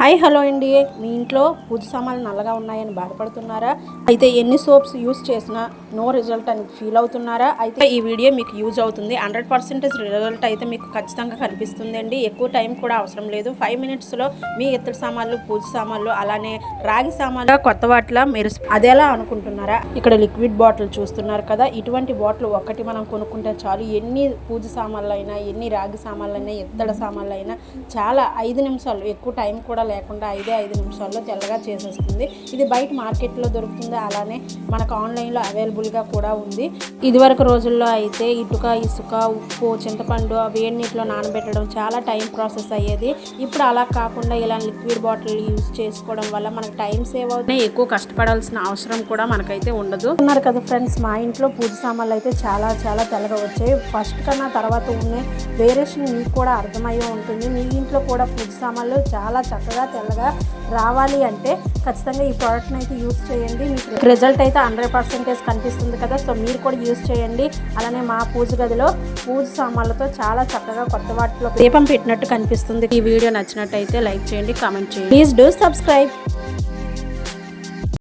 Hi hello అండి. మీ ఇంట్లో పూజ సామాన్లు నల్లగా ఉన్నాయని బాధపడుతున్నారా? అయితే ఎన్ని సోప్స్ యూస్ చేసినా నో రిజల్ట్ అని ఫీల్ అవుతున్నారా? అయితే ఈ వీడియో మీకు యూజ్ అవుతుంది. హండ్రెడ్ పర్సెంటేజ్ రిజల్ట్ అయితే మీకు ఖచ్చితంగా కనిపిస్తుందండి ఎక్కువ టైం కూడా అవసరం లేదు. ఫైవ్ మినిట్స్లో మీ ఇత్తడి సామాన్లు పూజ సామాన్లు అలానే రాగి సామాన్లు కొత్త వాటిలా మీరు అదేలా అనుకుంటున్నారా? ఇక్కడ లిక్విడ్ బాటిల్ చూస్తున్నారు కదా. ఇటువంటి బాటిల్ ఒకటి మనం కొనుక్కుంటే చాలు. ఎన్ని పూజ సామాన్లు అయినా ఎన్ని రాగి సామాన్లు అయినా ఇత్తడి సామాన్లు అయినా చాలా ఐదు నిమిషాలు ఎక్కువ టైం కూడా లేకుండా ఐదే ఐదు నిమిషాల్లో తెల్లగా చేసేస్తుంది. ఇది బయట మార్కెట్లో దొరుకుతుంది. అలానే మనకు ఆన్లైన్లో అవైలబుల్ అవైలబుల్గా కూడా ఉంది. ఇదివరకు రోజుల్లో అయితే ఇటుక ఇసుక ఉప్పు చింతపండు వేడి నీటిలో నానబెట్టడం చాలా టైం ప్రాసెస్ అయ్యేది. ఇప్పుడు అలా కాకుండా ఇలా లిక్విడ్ బాటిల్ యూజ్ చేసుకోవడం వల్ల మనకు టైం సేవ్ అవుతుంది. ఎక్కువ కష్టపడాల్సిన అవసరం కూడా మనకైతే ఉండదు. ఉన్నారు కదా ఫ్రెండ్స్ మా ఇంట్లో పూజ సామాన్లు అయితే చాలా చాలా తెల్లగా వచ్చాయి. ఫస్ట్ కన్నా తర్వాత ఉన్న వేరియేషన్ మీకు కూడా అర్థమయ్యే ఉంటుంది. మీ ఇంట్లో కూడా పూజ సామాన్లు చాలా చక్కగా తెల్లగా రావాలి అంటే ఖచ్చితంగా ఈ ప్రోడక్ట్ని అయితే యూస్ చేయండి. మీకు రిజల్ట్ అయితే హండ్రెడ్ పర్సెంటేజ్ కనిపిస్తుంది కదా. సో మీరు కూడా యూస్ చేయండి. అలానే మా పూజ గదిలో పూజ సామాన్లతో చాలా చక్కగా కొత్త వాటిలో దీపం పెట్టినట్టు కనిపిస్తుంది. ఈ వీడియో నచ్చినట్టయితే లైక్ చేయండి కామెంట్ చేయండి. Please do subscribe